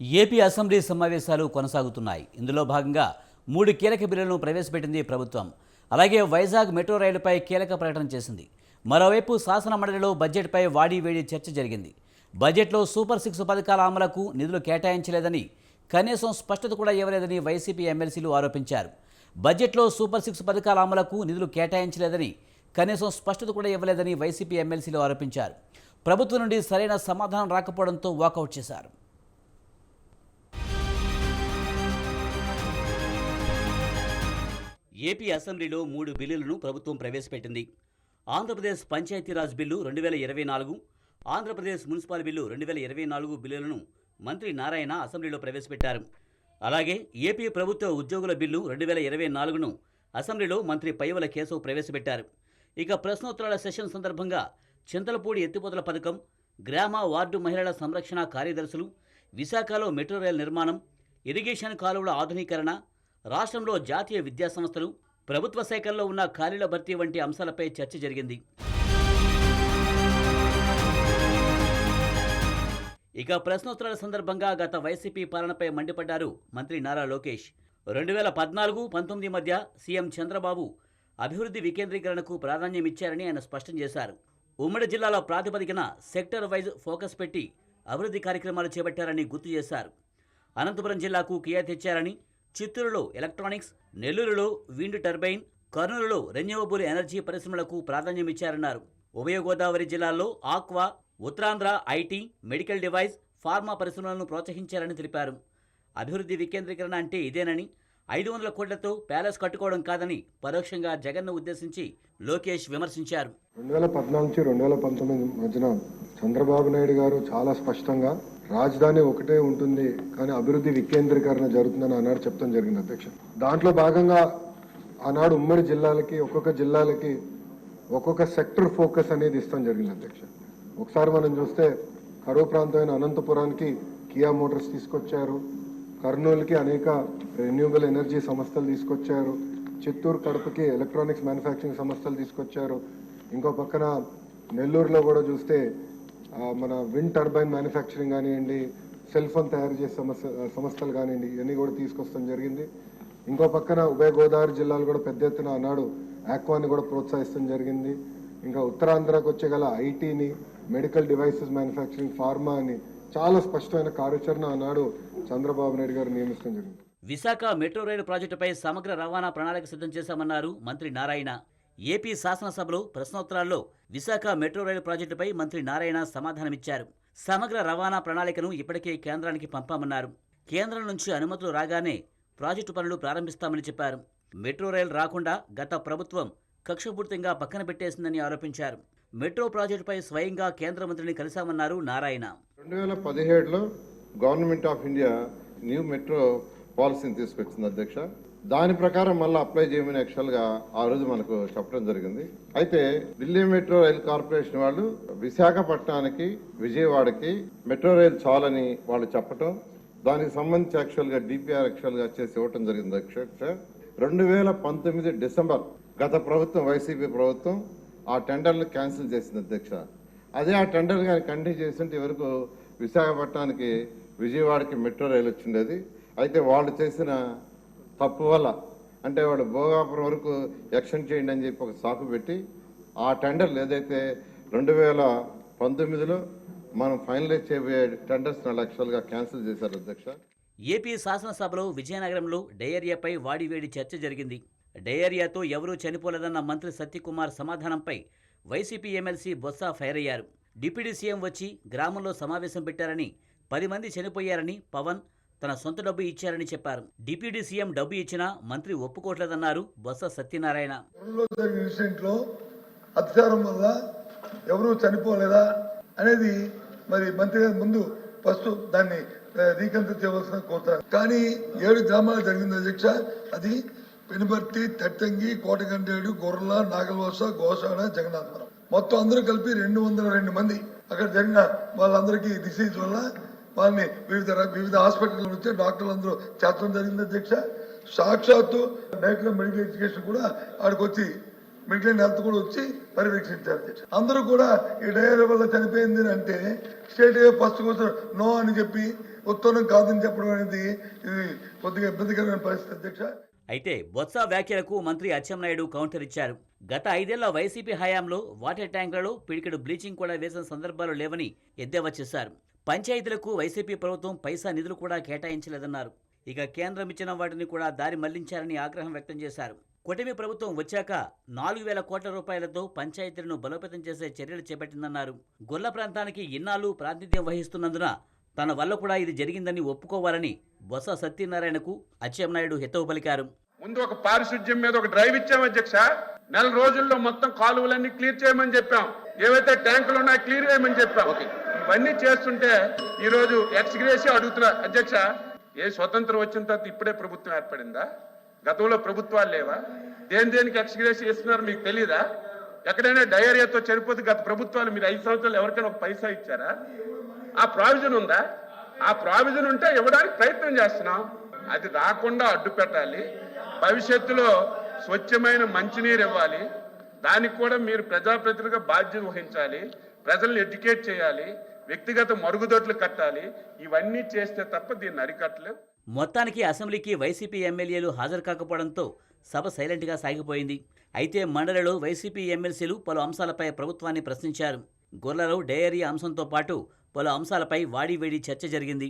AP assembly సమావేశాలు కొనసాగుతున్నాయి. ఇందులో భాగంగా మూడు కీలక బిల్లులను ప్రవేశపెట్టింది ప్రభుత్వం. అలాగే వైజాగ్ మెట్రో రైలుపై కీలక ప్రకటన చేసింది. మరోవైపు శాసన మండలిలో బడ్జెట్పై వాడి వేడి చర్చ జరిగింది. బడ్జెట్లో సూపర్ సిక్స్ పథకాల అమలకు నిధులు కేటాయించలేదని కనీసం స్పష్టత కూడా ఇవ్వలేదని వైసీపీ ఎమ్మెల్సీలు ఆరోపించారు. బడ్జెట్లో సూపర్ సిక్స్ పథకాల అమలకు నిధులు కేటాయించలేదని కనీసం స్పష్టత కూడా ఇవ్వలేదని వైసీపీ ఎమ్మెల్సీలు ఆరోపించారు. ప్రభుత్వం నుండి సరైన సమాధానం రాకపోవడంతో వాకౌట్ చేశారు. ఏపీ అసెంబ్లీలో మూడు బిల్లులను ప్రభుత్వం ప్రవేశపెట్టింది. ఆంధ్రప్రదేశ్ పంచాయతీరాజ్ బిల్లు రెండు వేల ఇరవై నాలుగు ఆంధ్రప్రదేశ్ మున్సిపల్ బిల్లు రెండు వేల ఇరవై నాలుగు బిల్లులను మంత్రి నారాయణ అసెంబ్లీలో ప్రవేశపెట్టారు. అలాగే ఏపీ ప్రభుత్వ ఉద్యోగుల బిల్లు రెండు వేల ఇరవై నాలుగును అసెంబ్లీలో మంత్రి పైవల కేశవ్ ప్రవేశపెట్టారు. ఇక ప్రశ్నోత్తరాల సెషన్ సందర్భంగా చింతలపూడి ఎత్తిపోతల పథకం గ్రామ వార్డు మహిళల సంరక్షణ కార్యదర్శులు విశాఖలో మెట్రో రైల్ నిర్మాణం ఇరిగేషన్ కాలువల ఆధునీకరణ రాష్ట్రంలో జాతీయ విద్యా సంస్థలు ప్రభుత్వ శాఖల్లో ఉన్న ఖాళీల భర్తీ వంటి అంశాలపై చర్చ జరిగింది. ఇక ప్రశ్నోత్తరాల సందర్భంగా గత వైసీపీ పాలనపై మండిపడ్డారు మంత్రి నారా లోకేష్. రెండు వేల పద్నాలుగు పంతొమ్మిది మధ్య సీఎం చంద్రబాబు అభివృద్ధి వికేంద్రీకరణకు ప్రాధాన్యమిచ్చారని ఆయన స్పష్టం చేశారు. ఉమ్మడి జిల్లాల ప్రాతిపదికన సెక్టర్ వైజ్ ఫోకస్ పెట్టి అభివృద్ధి కార్యక్రమాలు చేపట్టారని గుర్తు చేశారు. అనంతపురం జిల్లాకు కియా తెచ్చారని చిత్తూరులో ఎలక్ట్రానిక్స్ నెల్లూరులో విండ్ టర్బైన్ కర్నూలులో రెన్యూవబుల్ ఎనర్జీ పరిశ్రమలకు ప్రాధాన్యమిచ్చారన్నారు ఉభయ గోదావరి జిల్లాల్లో aqua Uttarandhra IT medical device pharma పరిశ్రమలను ప్రోత్సహించారని తెలిపారు. అభివృద్ధి వికేంద్రీకరణ అంటే ఇదేనని ఐదు వందల కోట్లతో ప్యాలెస్ కట్టుకోవడం కాదని పరోక్షంగా జగన్ను ఉద్దేశించి లోకేష్ విమర్శించారు. రెండు వేల పద్నాలుగు నుంచి రెండు వేల పంతొమ్మిది మధ్యన చంద్రబాబు నాయుడు గారు చాలా స్పష్టంగా రాజధాని ఒకటే ఉంటుంది కానీ అభివృద్ధి వికేంద్రీకరణ జరుగుతుందని ఆనాడు చెప్తాం జరిగింది అధ్యక్ష. దాంట్లో భాగంగా ఆనాడు ఉమ్మడి జిల్లాలకి ఒక్కొక్క జిల్లాలకి ఒక్కొక్క సెక్టర్ ఫోకస్ అనేది ఇస్తాం జరిగింది అధ్యక్ష. ఒకసారి మనం చూస్తే కరువు ప్రాంతమైన అనంతపురానికి కియా మోటార్స్ తీసుకొచ్చారు కర్నూలుకి అనేక రెన్యూబుల్ ఎనర్జీ సంస్థలు తీసుకొచ్చారు చిత్తూరు కడపకి ఎలక్ట్రానిక్స్ మ్యానుఫ్యాక్చరింగ్ సంస్థలు తీసుకొచ్చారు ఇంకో పక్కన నెల్లూరులో కూడా చూస్తే మన విండ్ టర్బైన్ మ్యానుఫ్యాక్చరింగ్ కానివ్వండి సెల్ ఫోన్ తయారు చేసే సమస్య సంస్థలు కానివ్వండి ఇవన్నీ కూడా తీసుకొస్తాం జరిగింది. ఇంకో పక్కన ఉభయ గోదావరి జిల్లాలు కూడా పెద్ద ఎత్తున ఆనాడు ఆక్వాని కూడా ప్రోత్సహిస్తాం జరిగింది. ఇంకా ఉత్తరాంధ్రకు వచ్చే గల ఐటీని మెడికల్ డివైసెస్ మ్యానుఫ్యాక్చరింగ్ ఫార్మా అని చాలా స్పష్టమైన కార్యాచరణ ఆనాడు చంద్రబాబు నాయుడు గారు నియమిస్తాం జరిగింది. విశాఖ మెట్రో రైలు ప్రాజెక్టుపై సమగ్ర రవాణా ప్రణాళిక సిద్ధం చేశామన్నారు మంత్రి నారాయణ. ఏపీ శాసనసభలో ప్రశ్నోత్తరాల్లో విశాఖ మెట్రో రైలు ప్రాజెక్టుపై మంత్రి నారాయణ సమాధానమిచ్చారు. సమగ్ర రవాణా ప్రణాళికను ఇప్పటికే కేంద్రానికి పంపామన్నారు. కేంద్రం నుంచి అనుమతులు రాగానే ప్రాజెక్టు పనులు ప్రారంభిస్తామని చెప్పారు. మెట్రో రైలు రాకుండా గత ప్రభుత్వం కక్షపూర్తిగా పక్కన పెట్టేసిందని ఆరోపించారు. మెట్రో ప్రాజెక్టుపై స్వయంగా కేంద్ర మంత్రిని కలిశామన్నారు నారాయణ. రెండు వేల పదిహేడులో government of India new metro పాలసీని తీసుకొచ్చింది అధ్యక్ష. దాని ప్రకారం మళ్ళీ అప్లై చేయమని యాక్చువల్గా ఆ రోజు మనకు చెప్పడం జరిగింది. అయితే ఢిల్లీ మెట్రో రైల్ కార్పొరేషన్ వాళ్ళు విశాఖపట్నానికి విజయవాడకి మెట్రో రైల్ చాలని వాళ్ళు చెప్పటం దానికి సంబంధించి యాక్చువల్గా డిపిఆర్ యాక్చువల్గా చేసి ఇవ్వటం జరిగింది అధ్యక్ష రెండు వేల పంతొమ్మిది డిసెంబర్ గత ప్రభుత్వం వైసీపీ ప్రభుత్వం ఆ టెండర్లు క్యాన్సిల్ చేసింది అధ్యక్ష. అదే ఆ టెండర్ కానీ కంటిన్యూ చేస్తుంటే వరకు విశాఖపట్నానికి విజయవాడకి మెట్రో రైలు వచ్చిండేది. అయితే వాళ్ళు చేసిన తప్పు వల్ల. అంటే వాడు భోగాపురం వరకు ఎక్షన్ చేయండి అని చెప్పి ఒక సాకు పెట్టి ఆ టెండర్లు ఏదైతే రెండు వేల పంతొమ్మిదిలో మనం ఫైనలైజ్ చేయబోయే టెండర్స్ యాక్చువల్గా క్యాన్సిల్ చేశారు అధ్యక్ష. ఏపీ శాసనసభలో విజయనగరంలో డయేరియాపై వాడివేడి చర్చ జరిగింది. డయేరియాతో ఎవరూ చనిపోలేదన్న మంత్రి సత్యకుమార్ సమాధానంపై వైసీపీ ఎమ్మెల్సీ బొత్స ఫైర్ అయ్యారు. డిప్యూటీ సీఎం వచ్చి గ్రామంలో సమావేశం పెట్టారని పది మంది చనిపోయారని పవన్ తన సొంత డబ్బు ఇచ్చారని చెప్పారు. డిప్యూటీ సీఎం డబ్బు ఇచ్చినా మంత్రి ఒప్పుకోవట్లేదన్నారు బొత్స సత్యనారాయణ. త్వరలో లో వల్ల ఎవరూ చనిపోలేదా అనేది మరి మంత్రి గారి ముందు ఫస్ట్ దాన్ని రీకన్సిడర్ చేయవలసిన కోరుతారు కానీ ఏడు గ్రామాలు జరిగింది అధ్యక్ష. అది పెనుబర్తి తట్టంగి కోటగండేడు గొర్రెల నాగలవలస గోసాడ జగన్నాథపురం. మొత్తం అందరూ కలిపి రెండు వందల రెండు మంది అక్కడ జరిగిన వాళ్ళందరికీ డిసీజ్ వల్ల వాళ్ళని వివిధ వివిధ హాస్పిటల్ నుంచి డాక్టర్లు అందరూ చేర్చడం జరిగింది అధ్యక్ష. సాక్షాత్తు నేషనల్ మెడికల్ ఎడ్యుకేషన్ కూడా ఆడికి వచ్చి మిగిలిన హెల్త్ కూడా వచ్చి పర్యవేక్షించారు అధ్యక్ష. అందరూ కూడా ఈ డయేరియా వల్ల చనిపోయింది అంటే స్టేట్ ఫస్ట్ కోసం నో అని చెప్పి ఉత్తరం కాదని చెప్పడం అనేది ఇది కొద్దిగా ఇబ్బందికరమైన పరిస్థితి అధ్యక్ష. అయితే బొత్స వ్యాఖ్యలకు మంత్రి అచ్చెన్నాయుడు కౌంటర్ ఇచ్చారు. గత ఐదేళ్ళ వైసీపీ హయాంలో వాటర్ ట్యాంకులలో పిడికెడు బ్లీచింగ్ కూడా వేసిన సందర్భాలు లేవని ఎద్దేవా చేశారు. పంచాయతీలకు వైసీపీ ప్రభుత్వం పైసా నిధులు కూడా కేటాయించలేదన్నారు. ఇక కేంద్రం ఇచ్చిన వాటిని కూడా దారి మళ్ళించారని ఆగ్రహం వ్యక్తం చేశారు. కూటమి ప్రభుత్వం వచ్చాక నాలుగు వేల కోట్ల రూపాయలతో పంచాయతీలను బలోపేతం చేసే చర్యలు చేపట్టిందన్నారు. గొల్ల ప్రాంతానికి ఇన్నాళ్ళు ప్రాతినిధ్యం వహిస్తున్నందున తన వల్ల కూడా ఇది జరిగిందని ఒప్పుకోవాలని బొత్స సత్యనారాయణకు అచ్చెన్నాయుడు హితవు పలికారు. ముందు ఒక పారిశుద్ధ్యం మీద ఒక డ్రైవ్ ఇచ్చాం అధ్యక్ష. నెల రోజుల్లో మొత్తం కాలువలన్నీ క్లియర్ చేయమని చెప్పాం. ఏవైతే ట్యాంకులు ఉన్నాయో క్లియర్ చేయమని చెప్పాం. ఇవన్నీ చేస్తుంటే ఈరోజు ఎక్స్గ్రేసి అడుగుతున్నా. అధ్యక్ష ఏ స్వతంత్రం వచ్చిన తర్వాత ఇప్పుడే ప్రభుత్వం ఏర్పడిందా? గతంలో ప్రభుత్వాలు లేవా? దేని దేనికి ఎక్స్గ్రేసి ఇస్తున్నారు మీకు తెలీదా? ఎక్కడైనా డయేరియాతో చనిపోతే గత ప్రభుత్వాలు మీరు ఐదు సంవత్సరాలు ఎవరికైనా ఒక పైసా ఇచ్చారా? ఆ ప్రావిజన్ ఉందా? ఆ ప్రావిజన్ ఉంటే ఇవ్వడానికి ప్రయత్నం చేస్తున్నాం. అది రాకుండా అడ్డు పెట్టాలి. భవిష్యత్తులో స్వచ్ఛమైన మంచినీరు ఇవ్వాలి. దానికి కూడా మీరు ప్రజాప్రతినిధిగా బాధ్యత వహించాలి. ప్రజల్ని ఎడ్యుకేట్ చేయాలి. వ్యక్తిగత మరుగుదొడ్లు కట్టాలి. ఇవన్నీ చేస్తే తప్ప దీన్ని అరికట్టలేం. మొత్తానికి అసెంబ్లీకి వైసీపీ ఎమ్మెల్యేలు హాజరు కాకపోవడంతో సభ సైలెంట్గా సాగిపోయింది. అయితే మండలిలో వైసీపీ ఎమ్మెల్సీలు పలు అంశాలపై ప్రభుత్వాన్ని ప్రశ్నించారు. గొర్రెలు డయేరియా అంశంతో పాటు పలు అంశాలపై వాడివేడి చర్చ జరిగింది.